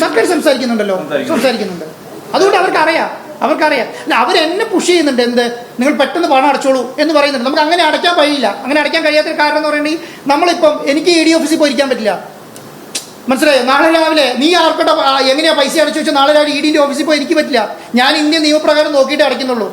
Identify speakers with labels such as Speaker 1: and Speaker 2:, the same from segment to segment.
Speaker 1: സർക്കാർ സംസാരിക്കുന്നുണ്ടല്ലോ. സംസാരിക്കുന്നുണ്ട്. അതുകൊണ്ട് അവർക്ക് അറിയാം അവർക്കറിയാം. അല്ല അവരെന്നെ പുഷ് ചെയ്യുന്നുണ്ട്. എന്ത്? നിങ്ങൾ പെട്ടെന്ന് പണം അടച്ചോളൂ എന്ന് പറയുന്നുണ്ട്. നമുക്ക് അങ്ങനെ അടയ്ക്കാൻ കഴിയില്ല. അങ്ങനെ അടയ്ക്കാൻ കഴിയാത്ത കാരണം എന്ന് പറയുന്നത് നമ്മളിപ്പം എനിക്ക് ഇ ഡി ഓഫീസിൽ പോയിരിക്കാൻ പറ്റില്ല. മനസ്സിലായോ? നാളെ രാവിലെ നീ ആർക്കട്ടെ എങ്ങനെയാ പൈസ അടച്ചു വെച്ചാൽ നാളെ രാവിലെ ഇ ഡിന്റെ ഓഫീസിൽ പോയി എനിക്ക് പറ്റില്ല. ഞാൻ ഇന്ത്യൻ നിയമപ്രകാരം നോക്കിയിട്ട് അടയ്ക്കുന്നുള്ളൂ.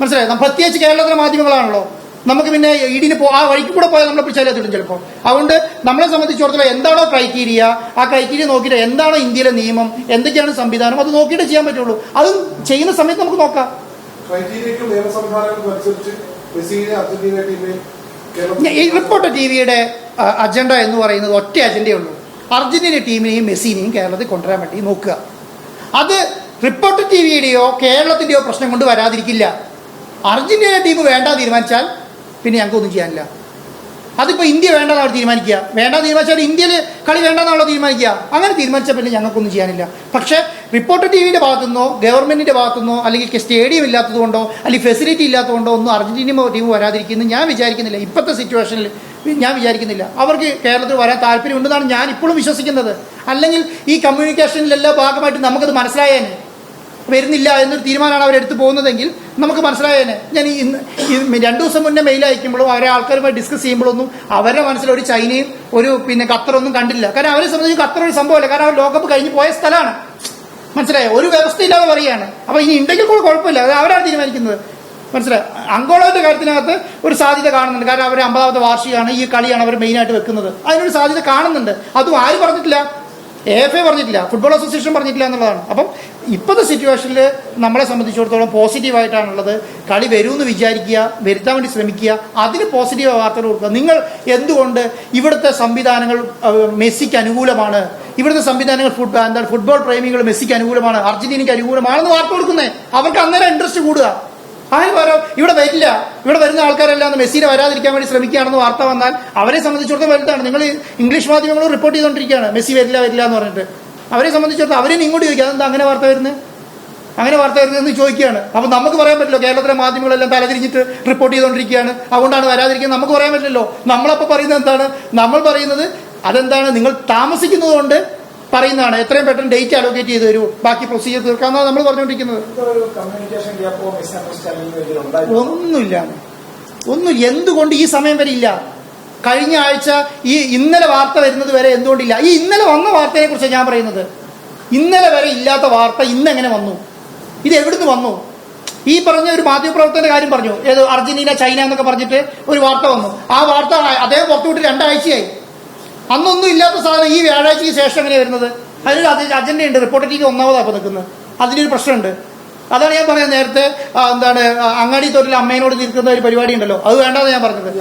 Speaker 1: മനസ്സിലായോ? പ്രത്യേകിച്ച് കേരളത്തിലെ മാധ്യമങ്ങളാണല്ലോ. നമുക്ക് പിന്നെ ഇ ഡിന് പോ ആ വഴിക്ക് കൂടെ പോയാൽ നമ്മളെ പിടിച്ചാലും ചിലപ്പോൾ അതുകൊണ്ട് നമ്മളെ സംബന്ധിച്ചിടത്തോളം എന്താണോ ക്രൈറ്റീരിയ ആ ക്രൈറ്റീരിയ നോക്കിയിട്ട് എന്താണോ ഇന്ത്യയിലെ നിയമം എന്തൊക്കെയാണ് സംവിധാനം അത് നോക്കിയിട്ട് ചെയ്യാൻ പറ്റുള്ളൂ. അത് ചെയ്യുന്ന സമയത്ത് നമുക്ക് നോക്കാം. റിപ്പോർട്ടർ ടി വിയുടെ അജണ്ട എന്ന് പറയുന്നത് ഒറ്റ അജണ്ടയേ ഉള്ളൂ. അർജന്റീന ടീമിനെയും മെസ്സിനെയും കേരളത്തിൽ കൊണ്ടുവരാൻ വേണ്ടി നോക്കുക. അത് റിപ്പോർട്ടർ ടി വിയുടെയോ കേരളത്തിന്റെയോ പ്രശ്നം കൊണ്ട് വരാതിരിക്കില്ല. അർജന്റീന ടീം വേണ്ട തീരുമാനിച്ചാൽ പിന്നെ ഞങ്ങൾക്കൊന്നും ചെയ്യാനില്ല. അതിപ്പോൾ ഇന്ത്യ വേണ്ടെന്ന് അവർ തീരുമാനിക്കുക. വേണ്ട തീരുമാനിച്ചാൽ ഇന്ത്യയിൽ കളി വേണ്ടെന്നാണല്ലോ തീരുമാനിക്കുക. അങ്ങനെ തീരുമാനിച്ചാൽ പിന്നെ ഞങ്ങൾക്കൊന്നും ചെയ്യാനില്ല. പക്ഷേ റിപ്പോർട്ടർ ടി വിയുടെ ഭാഗത്തുനിന്നോ ഗവൺമെന്റിന്റെ ഭാഗത്തുനിന്നോ അല്ലെങ്കിൽ സ്റ്റേഡിയം ഇല്ലാത്തതുകൊണ്ടോ അല്ലെങ്കിൽ ഫെസിലിറ്റി ഇല്ലാത്തതുകൊണ്ടോ ഒന്നും അർജന്റീന ടീം വരാതിരിക്കുന്നു ഞാൻ വിചാരിക്കുന്നില്ല. ഇപ്പോഴത്തെ സിറ്റുവേഷനിൽ ഞാൻ വിചാരിക്കുന്നില്ല. അവർക്ക് കേരളത്തിൽ വരാൻ താല്പര്യമുണ്ടെന്നാണ് ഞാൻ ഇപ്പോഴും വിശ്വസിക്കുന്നത്. അല്ലെങ്കിൽ ഈ കമ്മ്യൂണിക്കേഷനിലെല്ലാം ഭാഗമായിട്ട് നമുക്കത് മനസ്സിലായേനെ. വരുന്നില്ല എന്നൊരു തീരുമാനമാണ് അവരെടുത്ത് പോകുന്നതെങ്കിൽ നമുക്ക് മനസ്സിലായേനെ. ഞാൻ ഈ ഇന്ന് രണ്ടു ദിവസം മുന്നേ മെയിൽ അയക്കുമ്പോഴും അവരെ ആൾക്കാരുമായി ഡിസ്കസ് ചെയ്യുമ്പോഴൊന്നും അവരുടെ മനസ്സിൽ ഒരു ചൈനയും ഒരു പിന്നെ ഖത്തറൊന്നും കണ്ടില്ല. കാരണം അവരെ സംബന്ധിച്ച് ഖത്തർ ഒരു സംഭവമല്ല. കാരണം അവർ ലോകകപ്പ് കഴിഞ്ഞ് പോയ സ്ഥലമാണ്. മനസ്സിലായോ? ഒരു വ്യവസ്ഥയില്ലാതെ പറയുകയാണ്. അപ്പൊ ഇനി ഉണ്ടെങ്കിൽ കൂടെ കുഴപ്പമില്ല. അത് അവരാണ് തീരുമാനിക്കുന്നത്. മനസ്സിലായി? അങ്കോളയുടെ കാര്യത്തിനകത്ത് ഒരു സാധ്യത കാണുന്നുണ്ട്. കാരണം അവർ അമ്പതാമത്തെ വാർഷികമാണ്. ഈ കളിയാണ് അവർ മെയിനായിട്ട് വെക്കുന്നത്. അതിനൊരു സാധ്യത കാണുന്നുണ്ട്. അതും ആരും പറഞ്ഞിട്ടില്ല? എ എഫ് എ പറഞ്ഞിട്ടില്ല ഫുട്ബോൾ അസോസിയേഷൻ പറഞ്ഞിട്ടില്ല എന്നുള്ളതാണ്. അപ്പം ഇപ്പോഴത്തെ സിറ്റുവേഷനിൽ നമ്മളെ സംബന്ധിച്ചിടത്തോളം പോസിറ്റീവായിട്ടാണുള്ളത് കളി വരുമെന്ന് വിചാരിക്കുക വരുത്താൻ വേണ്ടി ശ്രമിക്കുക അതിന് പോസിറ്റീവ് വാർത്തകൾ കൊടുക്കുക. നിങ്ങൾ എന്തുകൊണ്ട് ഇവിടുത്തെ സംവിധാനങ്ങൾ മെസ്സിക്ക് അനുകൂലമാണ്? ഇവിടുത്തെ സംവിധാനങ്ങൾ ഫുട് എന്താണ് ഫുട്ബോൾ പ്രേമികൾ മെസ്സിക്ക് അനുകൂലമാണ് അർജന്റീനയ്ക്ക് അനുകൂലമാണെന്ന് വാർത്ത കൊടുക്കുന്നത് അവർക്ക് അന്നേരം ഇൻട്രസ്റ്റ് കൂടുക. ആര് പറയും ഇവിടെ വരില്ല. ഇവിടെ വരുന്ന ആൾക്കാരെല്ലാം മെസ്സിനെ വരാതിരിക്കാൻ വേണ്ടി ശ്രമിക്കുകയാണെന്ന് വാർത്ത വന്നാൽ അവരെ സംബന്ധിച്ചിടത്തോളം വലുതാണ്. നിങ്ങൾ ഇംഗ്ലീഷ് മാധ്യമങ്ങൾ റിപ്പോർട്ട് ചെയ്തുകൊണ്ടിരിക്കുകയാണ്. മെസ്സി വരില്ല വരില്ല എന്ന് പറഞ്ഞിട്ട്. അവരെ സംബന്ധിച്ചിടത്തോളം അവരെ ഇങ്ങോട്ട് ചോദിക്കുക അതെന്താ അങ്ങനെ വാർത്ത വരുന്നത്? അങ്ങനെ വാർത്ത വരുന്നതെന്ന് ചോദിക്കുകയാണ്. അപ്പോൾ നമുക്ക് പറയാൻ പറ്റില്ല. കേരളത്തിലെ മാധ്യമങ്ങളെല്ലാം തലതിരിഞ്ഞിട്ട് റിപ്പോർട്ട് ചെയ്തുകൊണ്ടിരിക്കുകയാണ്. അതുകൊണ്ടാണ് വരാതിരിക്കുന്നത് നമുക്ക് പറയാൻ പറ്റില്ലല്ലോ. നമ്മളപ്പോൾ പറയുന്നത് എന്താണ്? നമ്മൾ പറയുന്നത് അതെന്താണ്? നിങ്ങൾ താമസിക്കുന്നത് കൊണ്ട് പറയുന്നതാണ് എത്രയും പെട്ടെന്ന് ഡേറ്റ് അലോക്കേറ്റ് ചെയ്ത് തരൂ. ബാക്കി പ്രൊസീജിയർ തീർക്കാമെന്നാണ് നമ്മൾ പറഞ്ഞുകൊണ്ടിരിക്കുന്നത്. ഒന്നുമില്ല. ഒന്നും എന്തുകൊണ്ട് ഈ സമയം വരെ ഇല്ല? കഴിഞ്ഞ ആഴ്ച ഈ ഇന്നലെ വാർത്ത വരുന്നത് വരെ എന്തുകൊണ്ടില്ല? ഈ ഇന്നലെ വന്ന വാർത്തയെ കുറിച്ച് ഞാൻ പറയുന്നത്. ഇന്നലെ വരെ ഇല്ലാത്ത വാർത്ത ഇന്നെങ്ങനെ വന്നു? ഇത് എവിടുന്ന് വന്നു? ഈ പറഞ്ഞ ഒരു മാധ്യമപ്രവർത്തകന്റെ കാര്യം പറഞ്ഞു. ഏത് അർജന്റീന ചൈന എന്നൊക്കെ പറഞ്ഞിട്ട് ഒരു വാർത്ത വന്നു. ആ വാർത്ത അതേ പുറത്തുവിട്ട് രണ്ടാഴ്ചയായി. അന്നൊന്നും ഇല്ലാത്ത സാധനം ഈ വ്യാഴാഴ്ചയ്ക്ക് ശേഷം എങ്ങനെ വരുന്നത്? അതിനൊരു അജ- അജണ്ടയുണ്ട് റിപ്പോർട്ട് ടി ഒന്നാമതാണ് ഇപ്പോൾ നിൽക്കുന്നത്. അതിനൊരു പ്രശ്നമുണ്ട്. അതാണ് ഞാൻ പറയാം നേരത്തെ എന്താണ് അങ്ങാടി തൊട്ടിൽ അമ്മേനോട് നിൽക്കുന്ന ഒരു പരിപാടി ഉണ്ടല്ലോ അത് വേണ്ടാന്ന് ഞാൻ പറഞ്ഞത്.